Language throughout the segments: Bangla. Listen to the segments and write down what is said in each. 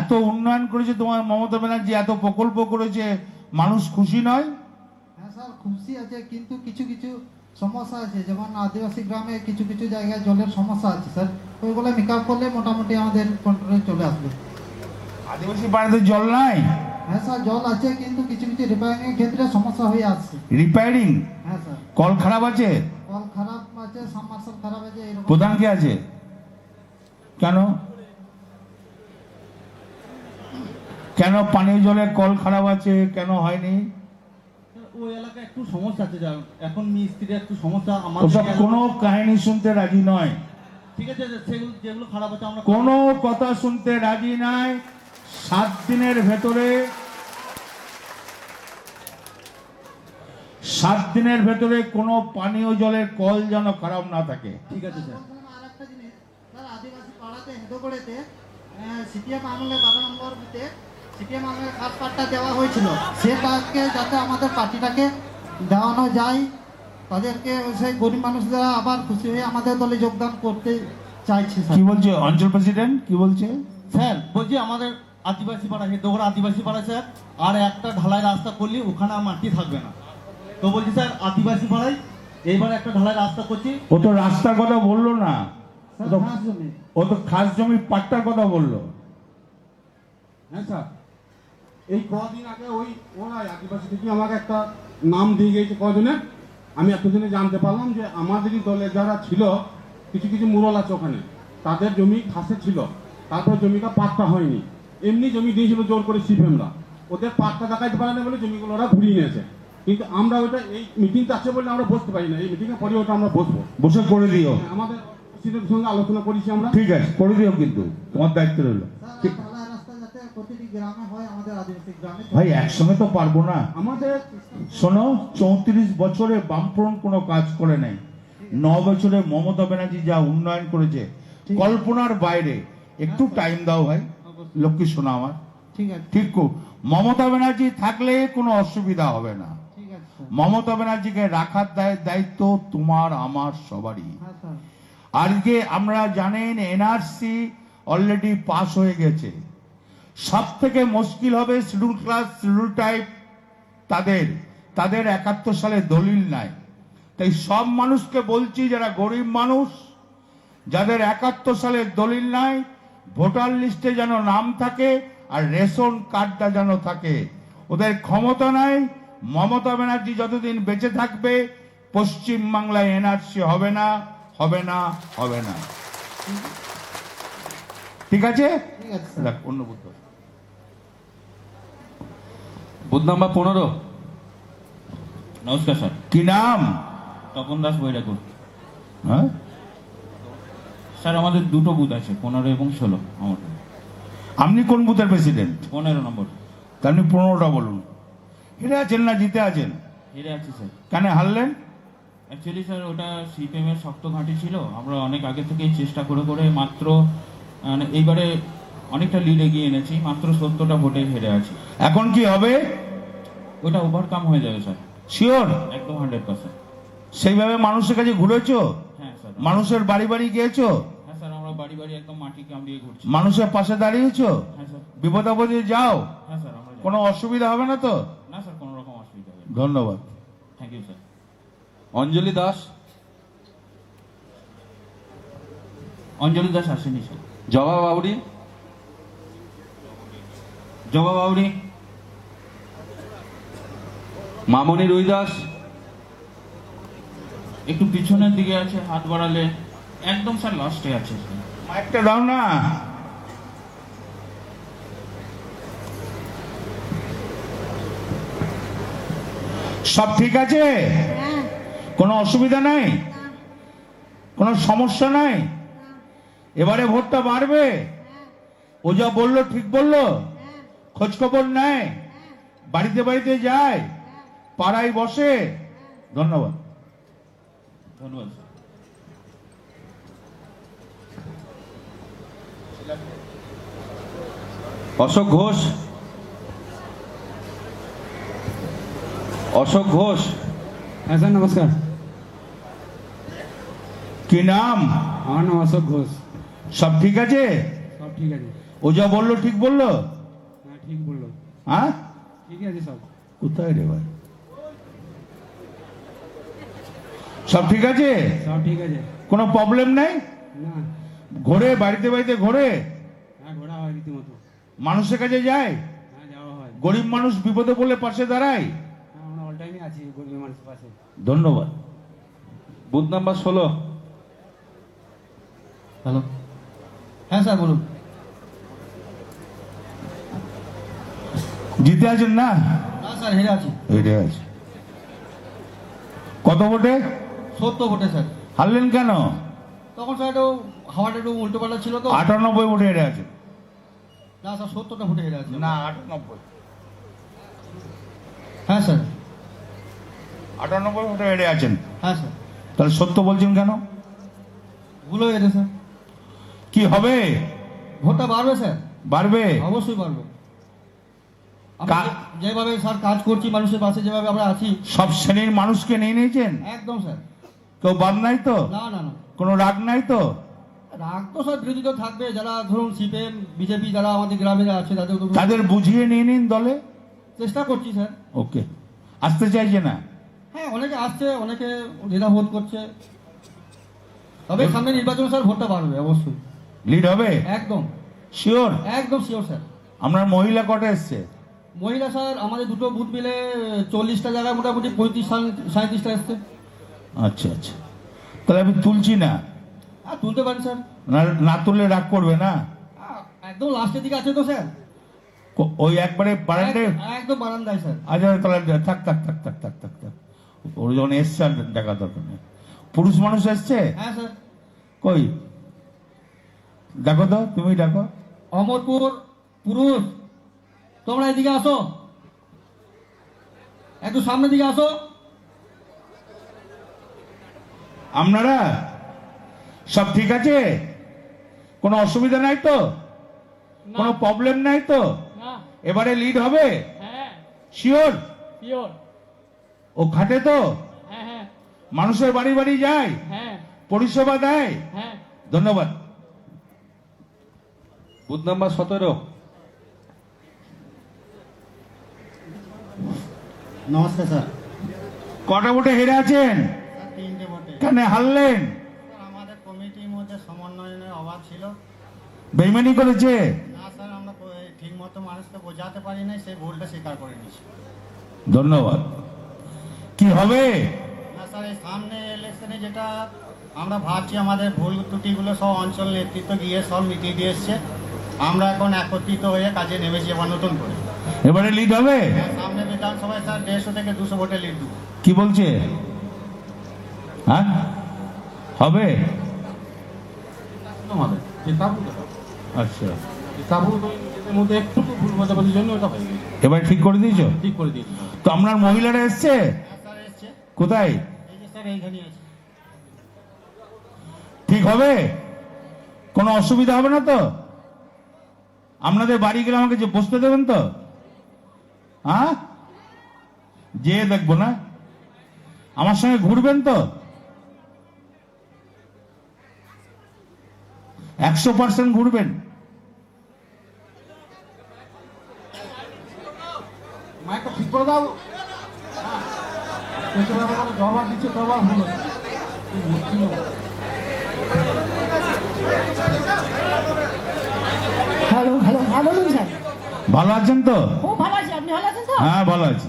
এত উন্নয়ন করেছে তোমার মমতা ব্যানার্জি এত প্রকল্প করেছে মানুষ খুশি নয়? হ্যাঁ স্যার খুশি আছে কিন্তু কিছু কিছু সমস্যা আছে। যেমন আদিবাসী গ্রামে কিছু কিছু জায়গায় জলের সমস্যা আছে স্যার। ওইগুলো মেকআপ করলে মোটামুটি আমাদের কন্ট্রোলে চলে আসবে। আদিবাসী পাড়াতে জল নাই? হ্যাঁ স্যার জল আছে কিন্তু কিছু কিছু রিপেয়ারিং এর ক্ষেত্রে সমস্যা হয়ে আসছে। রিপেয়ারিং হ্যাঁ স্যার। কল খারাপ আছে? কল খারাপ আছে সাবমার্সাল খারাপ আছে এরকম। প্রধান কে আছে? কেন? কেন পানীয় জলের কল খারাপ আছে? কেন হয়নি? ওই এলাকায় একটু সমস্যা আছে এখন মিস্ত্রির একটু সমস্যা আমাদের কোনো কাহিনী শুনতে রাজি নয়। ঠিক আছে যেগুলো খারাপ আছে আমরা কোনো কথা শুনতে রাজি নাই। সাত দিনের ভেতরে সাত দিনের ভেতরে কোনো পানীয় জলের কল যেন খারাপ না থাকে। ঠিক আছে স্যার। আর একটা জিনিস। স্যার আদিবাসী পাড়াতে হেঁদোগড়েতে সিপিএম আমলে বারো নম্বরতে সিপিএম আমলে খাস কার্ডটা দেওয়া হয়েছিল। সেটাকে যাতে আমাদের পার্টিটাকে দেওয়ানো যায় তাদেরকে সেই গরিব মানুষরা আবার খুশি হয়ে আমাদের দলে যোগদান করতে চাইছে কি বলছে অঞ্চল প্রেসিডেন্ট? কি বলছে? স্যার বলছি আমাদের আদিবাসী পাড়া হেদোগড় আদিবাসী পাড়া স্যার আর একটা ঢালাই রাস্তা করলে ওখানে আর মাটি থাকবে না। তো বলছি স্যার আদিবাসী পাড়ায় এইবার একটা ঢালাই রাস্তা করছি। ও তো রাস্তার কথা বলল না। স্যার জমি। ও তো খাস জমি পাট্টার কথা বলল। হ্যাঁ স্যার। এই কদিন আগে ওই ওরাই আদিবাসী থেকে আমাকে একটা নাম দিয়ে গিয়েছে কজনে। আমি এতদিনে জানতে পারলাম যে আমাদেরই দলে যারা ছিল কিছু কিছু মুরল আছে ওখানে তাদের জমি খাসে ছিল তারপর জমিটা পাট্টা হয়নি। এমনি জমি দিয়েছিল জোর করে সিপিএমরা। ওদের পাট্টা দেখাইতে পারে না বলে জমিগুলো ওরা ঘুরিয়ে নিয়েছে। কিন্তু আমরা ওটা এই মিটিংটা আছে বলে আমরা বসতে পারি না। এই মিটিংয়ের পরে ওটা আমরা বসবো। বসে করে দিও। আমাদের সঙ্গে আলোচনা করেছি আমরা। ঠিক আছে করে দিও কিন্তু। তোমার দায়িত্ব রইল স্যার ঠিক- ঢালাই রাস্তা যাতে প্রতিটি গ্রামে হয় আমাদের আদিবাসী গ্রামে। ভাই একসঙ্গে তো পারব না। আমাদের শোনো চৌত্রিশ বছরে বামফ্রন্ট কোনো কাজ করে নাই। ন বছরে মমতা ব্যানার্জি যা উন্নয়ন করেছে কল্পনার বাইরে। একটু টাইম দাও ভাই। লক্ষ্মী শোনা আমার। ঠিক আছে। ঠিক মমতা ব্যানার্জি থাকলে কোনো অসুবিধা হবে না। মমতা ব্যানার্জিকে রাখার দায়- দায়িত্ব তোমার আমার সবারই। হ্যাঁ আজকে আমরা জানেন এনআরসি অলরেডি পাস হয়ে গেছে। সব থেকে মুশকিল হবে শিডিউল ক্লাস শিডিউল টাইপ তাদের। তাদের একাত্তর সালে দলিল নাই। তাই সব মানুষকে বলছি যারা গরিব মানুষ যাদের একাত্তর সালে দলিল নাই ভোটার লিস্টে যেন নাম থাকে আর রেশন কার্ডটা যেন থাকে। ওদের ক্ষমতা নাই। মমতা ব্যানার্জি যতদিন বেঁচে থাকবে পশ্চিম বাংলায় এনআরসি হবে না হবে না হবে না। ঠিক আছে? অন্য বুদ্ধ বুথ নাম্বার পনেরো। নমস্কার স্যার। কি নাম? তপন দাস বৈরাগুর হ্যাঁ? স্যার আমাদের দুটো বুথ আছে পনেরো এবং ষোলো আমার আপনি কোন বুথের প্রেসিডেন্ট? পনেরো নম্বর। তা আপনি পনেরোটা বলুন। হেরে আছেন না জিতে আছেন? হেরে আছে স্যার। কেন হারলেন? অ্যাকচুয়ালি স্যার ওটা সিপিএম এর শক্ত ঘাঁটি ছিল। আমরা অনেক আগে থেকেই চেষ্টা করে করে মাত্র মানে এইবারে অনেকটা লিড এগিয়ে এনেছি মাত্র সত্তরটা ভোটে হেরে আছি। এখন কি হবে? ওটা ওভারকাম হয়ে যাবে স্যার শিওর একদম হান্ড্রেড পার্সেন্ট সেইভাবে মানুষের কাছে ঘুরেছো? হ্যাঁ স্যার মানুষের বাড়ি বাড়ি গিয়েছো? হ্যাঁ স্যার আমরা বাড়ি বাড়ি একদম মাটি কামড়িয়ে ঘুরছি। মানুষের পাশে দাঁড়িয়েছো? হ্যাঁ স্যার বিপদ আপদে যাও। হ্যাঁ স্যার আমরা কোনো অসুবিধা হবে না তো? না স্যার কোনো রকম অসুবিধা হবে ধন্যবাদ। Thank you sir Anjali Das? Anjali Das আসেনি স্যার জবা বাউরি জবা বাউরি মামনি রুই দাস একটু পিছনের দিকে আছে হাত বাড়ালে একদম স্যার লাস্টে আছে। মাইকটা দাও না। সব ঠিক আছে? কোনো অসুবিধা নাই? কোনো সমস্যা নাই? এবারে ভোটটা বাড়বে? ও যা বলল ঠিক বলল? খোঁজ খবর নেয়? বাড়িতে বাড়িতে যায়? পাড়ায় বসে? ধন্যবাদ। ধন্যবাদ অশোক ঘোষ? অশোক ঘোষ? হ্যাঁ স্যার নমস্কার। কি নাম? আমার নাম অশোক ঘোষ। সব ঠিক আছে? সব ঠিক আছে। ও যা বলল ঠিক বলল? হ্যাঁ ঠিক বলল। হ্যাঁ? ঠিক আছে সব। কোথায় রে ভাই? সব ঠিক আছে? সব ঠিক আছে। কোনো প্রবলেম নাই? না। ঘোরে বাড়িতে বাড়িতে ঘোরে? হ্যাঁ ঘোরা হয় রীতিমতো। মানুষের কাছে যায়? হ্যাঁ যাওয়া হয়। গরিব মানুষ বিপদে পড়লে পাশে দাঁড়ায়? হ্যাঁ আমরা অল টাইমে আছি গরিব মানুষের পাশে। ধন্যবাদ। বুথ নাম্বার ষোলো। হ্যালো। হ্যাঁ স্যার বলুন। জিতে আছেন না? না স্যার হেরে আছি। হেরে আছে কত ভোটে? সত্য ভোটে স্যার। হারলেন কেন? তখন স্যার একটু হাওয়াটা একটু উল্টো পাল্টা ছিল তো। আটানব্বই ভোটে হেরে আছে। না স্যার সত্তরটা ভোটে হেরে আছে। না আটানব্বই। হ্যাঁ স্যার। আটানব্বই ভোটে হেরে আছেন। হ্যাঁ স্যার। তাহলে সত্য বলছেন কেন? ভুল হয়ে গেছে স্যার। কি হবে? ভোটটা বাড়বে স্যার। বাড়বে? অবশ্যই বাড়বে। যেভাবে স্যার কাজ করছি মানুষের পাশে যেভাবে আমরা আছি। সব শ্রেণির মানুষকে নিয়ে নিয়েছেন? একদম স্যার। কেউ বাদ নাই তো? না না না। কোনো রাগ নাই তো? রাগ তো স্যার বিরোধী তো থাকবে যারা ধরুন সিপিএম বিজেপি যারা আমাদের গ্রামে আছে তাদের তাদের বুঝিয়ে নিয়ে নিন দলে। চেষ্টা করছি স্যার। ওকে। আসতে চাইছে না? হ্যাঁ অনেকে আসছে অনেকে দ্বিধা ভোট করছে। তবে সামনে নির্বাচন স্যার ভোটটা বাড়বে অবশ্যই। লিড হবে? একদম। শিওর একদম শিওর স্যার। আপনার মহিলা কটা এসছে? মহিলা স্যার আমাদের দুটো বুথ মিলে চল্লিশটা জায়গায় মোটামুটি পঁয়ত্রিশ সাঁত্রিশটা এসছে। আচ্ছা আচ্ছা। তাহলে আমি তুলছি না। আর তুলতে পারেন স্যার। না- না তুললে রাগ করবে না? একদম লাস্টের দিকে আছে তো স্যার। ওই একবারে বারান্দায়? একদম বারান্দায় স্যার। আচ্ছা তাহলে থাক থাক থাক থাক থাক থাক থাক। ওর যখন এসছে আর দেখা দরকার নেই। পুরুষ মানুষ এসছে? হ্যাঁ স্যার। কই? দেখো তো তুমি দেখো অমরপুর পুরুষ। তোমরা এদিকে আসো। একটু সামনের দিকে আসো। আপনারা? সব ঠিক আছে? কোনো অসুবিধা নাই তো? কোনো প্রবলেম নাই তো? এবারে লিড হবে? হ্যাঁ। শিওর ও খাটে তো? হ্যাঁ হ্যাঁ। মানুষের বাড়ি বাড়ি যায়? হ্যাঁ। পরিষেবা দেয়? হ্যাঁ। ধন্যবাদ। বুথ নাম্বার সতেরো। নমস্কার স্যার। কটা ভোটে হেরে আছেন? কেন হারলেন। আমাদের কমিটির মধ্যে সমন্বয়নের অভাব ছিল। বেইমানি করেছে? না স্যার আমরা ঠিক মতো মানুষকে বোঝাতে পারি নাই সেই ভুলটা স্বীকার করে নিয়েছি। ধন্যবাদ। কি হবে? না স্যার এই সামনে ইলেকশনে যেটা আমরা ভাবছি আমাদের ভুল ত্রুটিগুলো সব অঞ্চল নেতৃত্ব গিয়ে সব মিটিয়ে দিয়ে এসছে। আমরা এখন একত্রিত হয়ে কাজে নেমেছি আবার নতুন করে। এবারে লিড হবে? আর সামনে বিধানসভায় স্যার দেড়শো থেকে দুশো ভোটে লিড দেবো। কি বলছে? হ্যাঁ? হবে? আচ্ছা। এবার ঠিক করে দিয়েছ? ঠিক করে দিয়েছি। তো আপনার মহিলারা এসছে? হ্যাঁ কোথায়? ঠিক হবে? কোনো অসুবিধা হবে না তো? আপনাদের বাড়ি গেলে আমাকে যে বসতে দেবেন তো? হ্যাঁ? যেয়ে দেখব না? আমার সঙ্গে ঘুরবেন তো একশো পার্সেন্ট ঘুরবেন মাইকটা ঠিক করে দাও হ্যাঁ জবাব দিচ্ছে জবাব হলো কি পার্সেন্ট ঘুরবেন। হ্যালো হ্যালো হ্যাঁ স্যার? ভালো আছেন তো? খুব ভালো আছি। আপনি ভালো আছেন তো? হ্যাঁ ভালো আছি।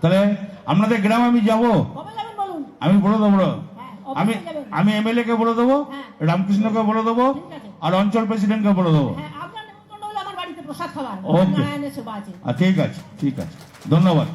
তাহলে আপনাদের গ্রামে আমি যাব। কবে আমি বলে দেবো আমি। আমি এমএলএ কে বলে দেবো হ্যাঁ। রামকৃষ্ণকে বলে দেবো আর অঞ্চল প্রেসিডেন্টকে বলে দেবো। হ্যাঁ আপনার ঠিক আছে ঠিক আছে। ধন্যবাদ।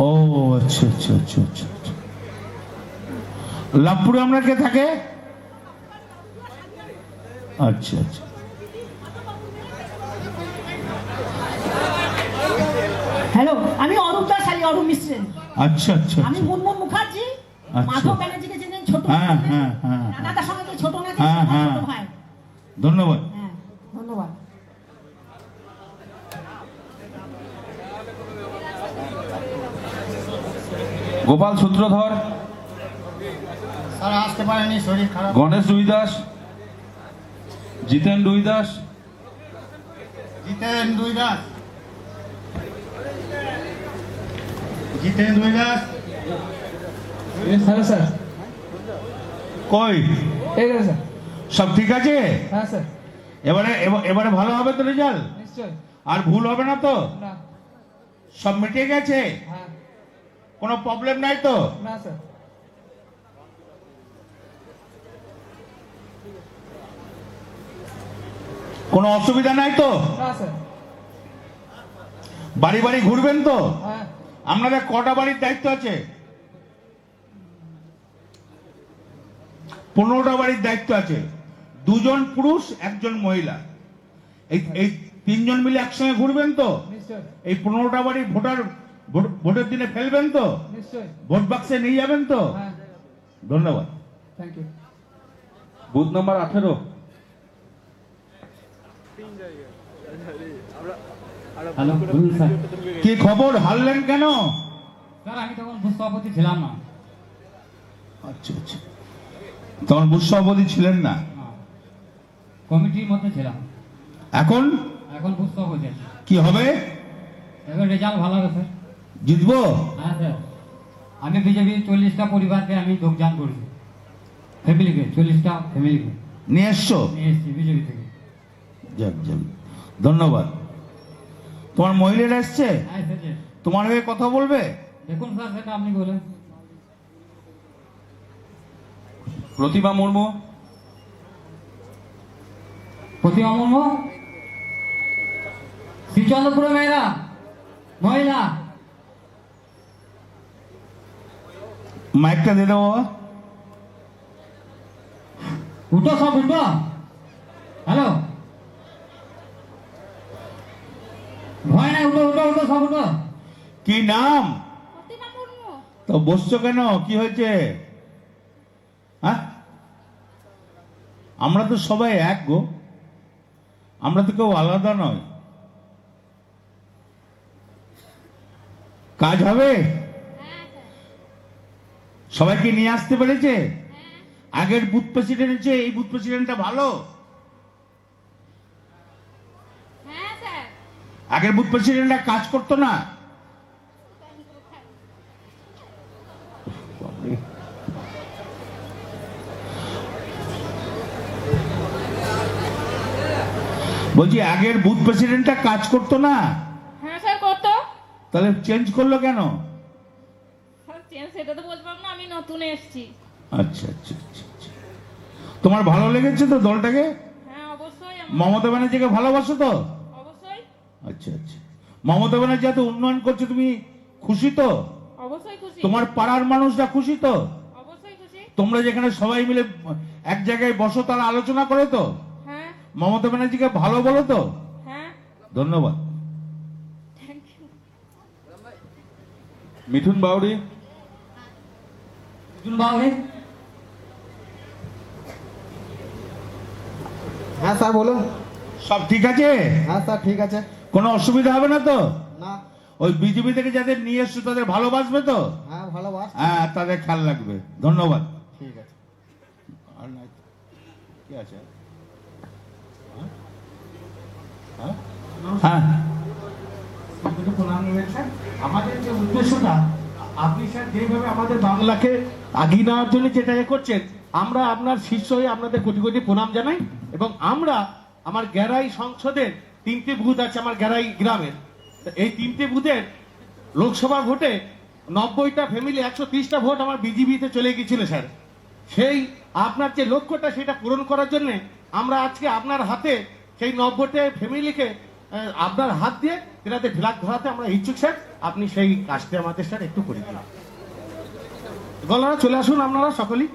ও আচ্ছা আচ্ছা আচ্ছা আচ্ছা। আচ্ছা। লাভপুরে আমরা কে থাকে? আচ্ছা আচ্ছা। হ্যালো আমি অরূপ দাস আলী অরূপ মিশ্রেন। আচ্ছা আচ্ছা আমি আচ্ছা। মুনমুন মুখার্জি আচ্ছা। মাধব ব্যানার্জিকে চিনেন ছোট হ্যাঁ, হ্যাঁ হ্যাঁ হ্যাঁ দাদা সঙ্গে তো ছোট না হ্যাঁ হ্যাঁ। ভাই। ধন্যবাদ। হ্যাঁ ধন্যবাদ। গোপাল সূত্রধর। স্যার আসতে পারেনি শরীর খারাপ। গণেশ দুই দাস জিতেন রুইদাস জিতেন দুই দাস। জিতেন দুই দাস। হ্যালো স্যার কই? এই স্যার। সব ঠিক আছে? হ্যাঁ স্যার। এবারে এবা- এবারে ভালো হবে তো রেজাল্ট? নিশ্চয়। আর ভুল হবে না তো? না। সব মিটে গেছে? হ্যাঁ। কোনো প্রবলেম নাই তো? না স্যার। কোনো অসুবিধা নাই তো? বাড়ি বাড়ি ঘুরবেন তো? হ্যাঁ। আপনাদের কটা বাড়ির দায়িত্ব আছে? পনেরোটা বাড়ির দায়িত্ব আছে। দুজন পুরুষ একজন মহিলা। এই এই তিনজন মিলে একসঙ্গে ঘুরবেন তো? এই পনেরোটা বাড়ির ভোটার ভোট- ভোটের দিনে ফেলবেন তো? ভোট বাক্সে নিয়ে যাবেন তো? হ্যাঁ। ধন্যবাদ। থ্যাংক ইউ বুথ নম্বর আঠেরো। হ্যালো বলুন স্যার। কি খবর? হারলেন কেন? স্যার আমি তখন বুথ সভাপতি ছিলাম না। আচ্ছা আচ্ছা। তখন বুথ সভাপতি ছিলেন না। কমিটির মধ্যে ছিলাম। এখন? এখন বুথ সভাপতি কি হবে? এবার রেজাল্ট ভালো হবে স্যার। জিতবো? হ্যাঁ স্যার। আমি বিজেপি চল্লিশটা পরিবারকে আমি যোগদান করেছি। ফ্যামিলিকে চল্লিশটা ফ্যামিলিকে। নিয়ে এসছো? নিয়ে এসেছি বিজেপি থেকে। যাক যাক। ধন্যবাদ। তোমার মহিলারা এসছে? হ্যাঁ তোমার হয়ে কথা বলবে? দেখুন স্যার সেটা আপনি বলেন। প্রতিমা মুর্মু? প্রতিমা মুর্মু? শ্রীচন্দ্রপুরে মেয়েরা? মহিলা? মাইকটা দিয়ে দেবো উঠো সব উঠো। হ্যালো? ভয় নাই উঠো উঠো উঠো সব উঠো কি নাম? তো বসছো কেন? কি হয়েছে? হ্যাঁ? আমরা তো সবাই এক গো। আমরা তো কেউ আলাদা নয়। কাজ হবে? সবাইকে নিয়ে আসতে পেরেছে? আগের বুথ প্রেসিডেন্ট চেয়ে এই বুথ প্রেসিডেন্টটা ভালো হ্যাঁ স্যার আগের বুথ প্রেসিডেন্টরা কাজ করতো না। বলছি আগের বুথ প্রেসিডেন্টটা কাজ করতো না? হ্যাঁ স্যার তাহলে চেঞ্জ করল কেন? চেন সেটা তো বলতে পারব না আমি নতুন এসেছি। আচ্ছা আচ্ছা আচ্ছা আচ্ছা। তোমার ভালো লেগেছে তো দলটাকে? হ্যাঁ অবশ্যই মমতা ব্যানার্জিকে ভালোবাসো তো? আচ্ছা আচ্ছা। মমতা ব্যানার্জি এত উন্নয়ন করছে তুমি খুশি তো? অবশ্যই খুশি। তোমার পাড়ার মানুষরা খুশি তো? অবশ্যই খুশি। তোমরা যেখানে সবাই মিলে এক জায়গায় বসো তারা আলোচনা করে তো? হ্যাঁ। মমতা ব্যানার্জিকে ভালো বলো তো? হ্যাঁ। ধন্যবাদ। মিঠুন বাউরি জুন বাউরি হ্যাঁ স্যার বলুন। সব ঠিক আছে? হ্যাঁ স্যার ঠিক আছে। কোনো অসুবিধা হবে না তো? না। ওই বিজেপি থেকে যাদের নিয়ে এসছো তাদের ভালোবাসবে তো? হ্যাঁ ভালোবাস হ্যাঁ তাদের খেয়াল রাখবে। ধন্যবাদ। ঠিক আছে। আর নাই কি আছে? হ্যাঁ? হ্যাঁ? আমাদের যে উদ্দেশ্যটা আপনি স্যার যেভাবে আমাদের বাংলাকে আগিয়ে নেওয়ার জন্য যেটা করছেন আমরা আপনার শীর্ষ হয়ে আপনাদের কোটি কোটি প্রণাম জানাই এবং আমরা আমার গ্যারাই সংসদের তিনটে বুথ আছে আমার গ্যারাই গ্রামের। এই তিনটে বুথের লোকসভা ভোটে নব্বইটা ফ্যামিলি একশো ত্রিশটা ভোট আমার বিজেপিতে চলে গিয়েছিল, স্যার। সেই আপনার যে লক্ষ্যটা, সেটা পূরণ করার জন্য আমরা আজকে আপনার হাতে সেই নব্বইটা ফ্যামিলিকে আপনার হাত দিয়ে এটাতে ফ্ল্যাগ ধরাতে আমরা ইচ্ছুক, স্যার। আপনি সেই কাজটা আমাদের, স্যার, একটু করে দিন। গলারা চলে আসুন আপনারা সকলেই।